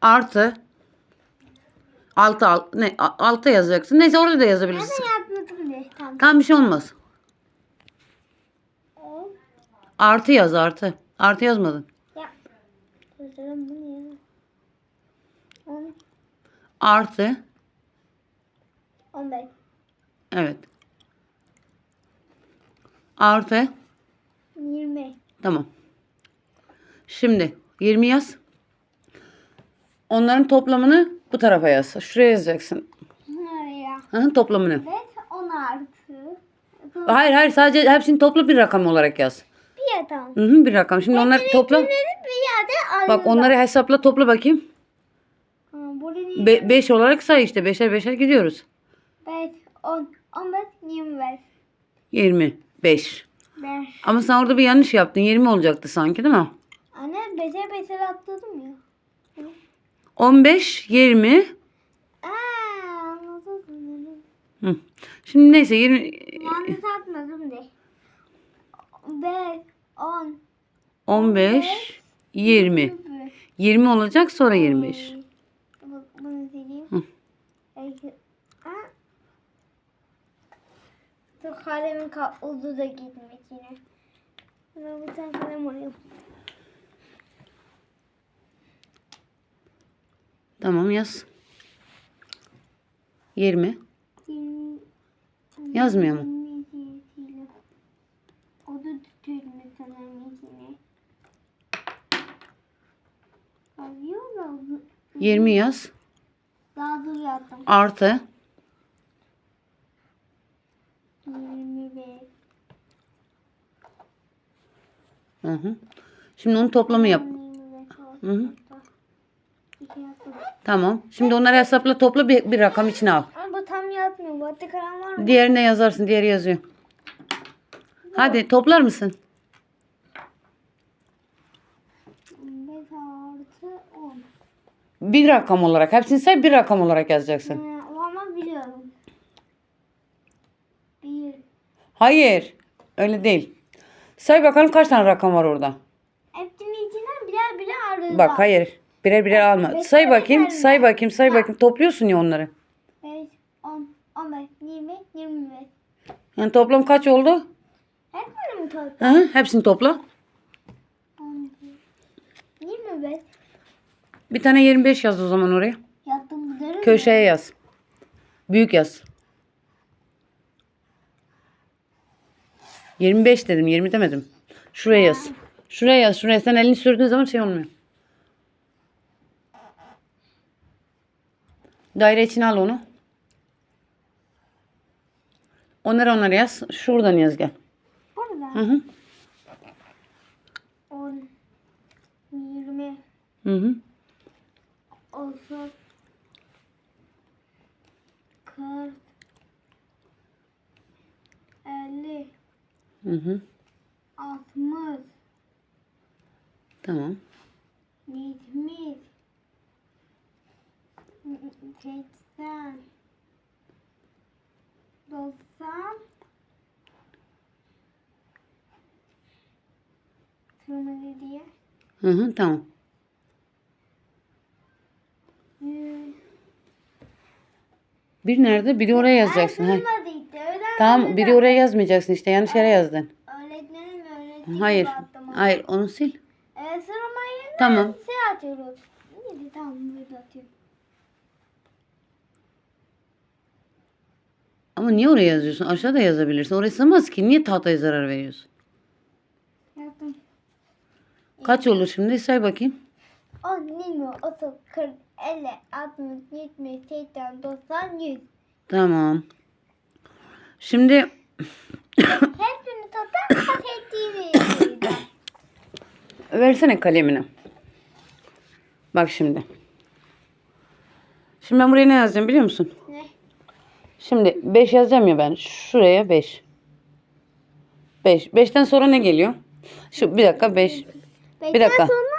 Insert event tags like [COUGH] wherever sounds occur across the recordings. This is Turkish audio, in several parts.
Artı. Altı, al, ne, altı yazacaksın. Neyse orada da yazabilirsin. Ben yapmadım de. Tamam. Tamam bir şey olmaz. Artı yaz artı. Artı yazmadın. Ya. On. Artı. On beş. Evet. Artı. Yirmi. Tamam. Şimdi 20 yaz. Onların toplamını bu tarafa yaz. Şuraya yazacaksın. Nereye? Hı toplamını. Evet. On artı. Hayır hayır sadece hepsini topla bir rakam olarak yaz. Bir yatağım. Hı hı, bir rakam. Şimdi onları topla. bir yerde. Bak onları hesapla topla bakayım. Ha, burada değil. 5 olarak say işte. Beşer beşer gidiyoruz. Beş. On. On beş. Yirmi beş. 25. Beş. Ama sen orada bir yanlış yaptın. 20 olacaktı sanki değil mi? Anne beşe beşe atladım ya. 15, 20. Aa, anladım. Hı. Şimdi neyse 20 Yanlış atmadım de. Beş. On. 15, 20. yirmi. 20 olacak sonra 25. Bak bunu sileyim. Hı. Belki... Ha? Dur kalemin ka- ucu da gitmiş yine. Ben bir tane kalem alayım. Tamam yaz. 20. Yirmi- Yazmıyor mu? O da tutuyorum sanırım yine. Yazıyor da 20 yaz. daha dur yaptım. Artı. 25. Hı hı. Şimdi onun toplamı yap. 25 oldu. Hı hı. Tamam. Şimdi onları hesapla topla bir, bir rakam içine al. Ama bu tam yatmıyor. Bu hatta kalem var mı? Diğerine yazarsın. Diğeri yazıyor. Hadi toplar mısın? 5 artı 10. Bir rakam olarak. Hepsini say bir rakam olarak yazacaksın. Ee, o ama biliyorum. 1. Hayır. Öyle değil. Say bakalım kaç tane rakam var orada. Hepsinin içinden birer birer arı Bak hayır. Birer birer alma. beş Say tane bakayım. geldi. Say bakayım. Say bakayım. Topluyorsun ya onları. 5, 10, 15, 20, 25. Yani toplam kaç oldu? Hepsini mi topladın? Hı hı. Hepsini topla. 11, 25. Bir tane 25 yaz o zaman oraya. Yattım bu derim. Köşeye yaz. Büyük yaz. 25 dedim 20 demedim. Şuraya yaz. Şuraya yaz. Şuraya sen elini sürdüğün zaman şey olmuyor. Daire içine al onu. Onları onları yaz. Şuradan yaz gel. Burada. Hı hı. 10, 20, Hı hı. 30, 40, 50, Hı hı. 60, Tamam. 70, 80, 90, Sürmeli diye. Hı hı. Tamam. 100. Bir nerede? Biri oraya yazacaksın. Ay, Hayır. işte. Tamam. Biri oraya yazmayacaksın işte. Yanlış yere yazdın. Öğretmenim öğrettiği Hayır. Hayır. Onu sil. Ee, sıralamayı Tamam. şey atıyoruz. Neydi tamam burada atıyorum. Ama niye oraya yazıyorsun? Aşağıda yazabilirsin. Oraya sığmaz ki. Niye tahtaya zarar veriyorsun? Yaptım. Kaç olur şimdi? Say bakayım. 10, 20, 30, 40, 50, 60, 70, 80, 90, 100. Tamam. Şimdi [COUGHS] Hepsini toplam hak ettiğini [COUGHS] versene kalemini. Bak şimdi. Şimdi ben buraya ne yazacağım biliyor musun? Şimdi 5 yazacağım ya ben. Şuraya 5. 5. 5'ten sonra ne geliyor? Şu bir dakika 5. Bir dakika. sonra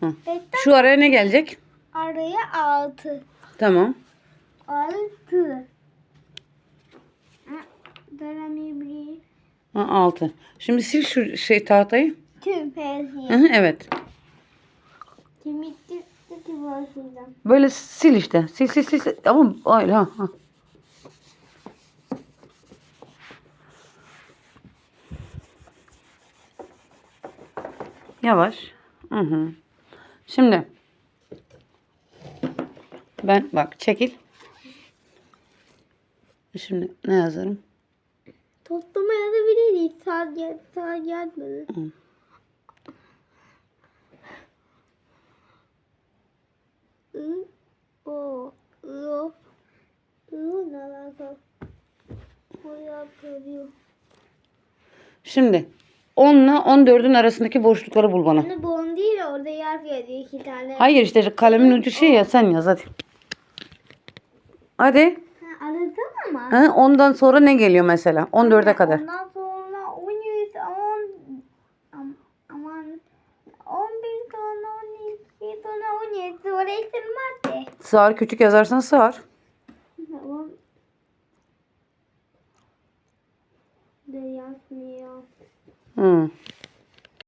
Hı. beşten Şu araya ne gelecek? araya 6. Tamam. 6. Dönemeyebilir. 6. Şimdi sil şu şey tahtayı. Tüm hepsi. Hı hı, evet. Kemikli gibi. Böyle sil işte. Sil sil sil. sil. Ama öyle ha. ha. Yavaş. Hı hı. Şimdi ben bak çekil. Şimdi ne yazarım? Toplama yazabiliriz. Sağ gel, sağ I, o, ı, ı, ne alaka? O yapıyor. Şimdi 10 ile 14'ün arasındaki boşlukları bul bana. Anne bu on değil orada yer yazıyor iki tane. Hayır işte kalemin ucu şey ya sen yaz hadi. Hadi. Ha, aradın ama. Ha, ondan sonra ne geliyor mesela? 14'e kadar. Ondan sonra 10 yüz, 10, am, aman 11 sonra 12 sonra 17 sonra isim madde. Sığar küçük yazarsan sığar. Tamam. De yazmıyor. Hı.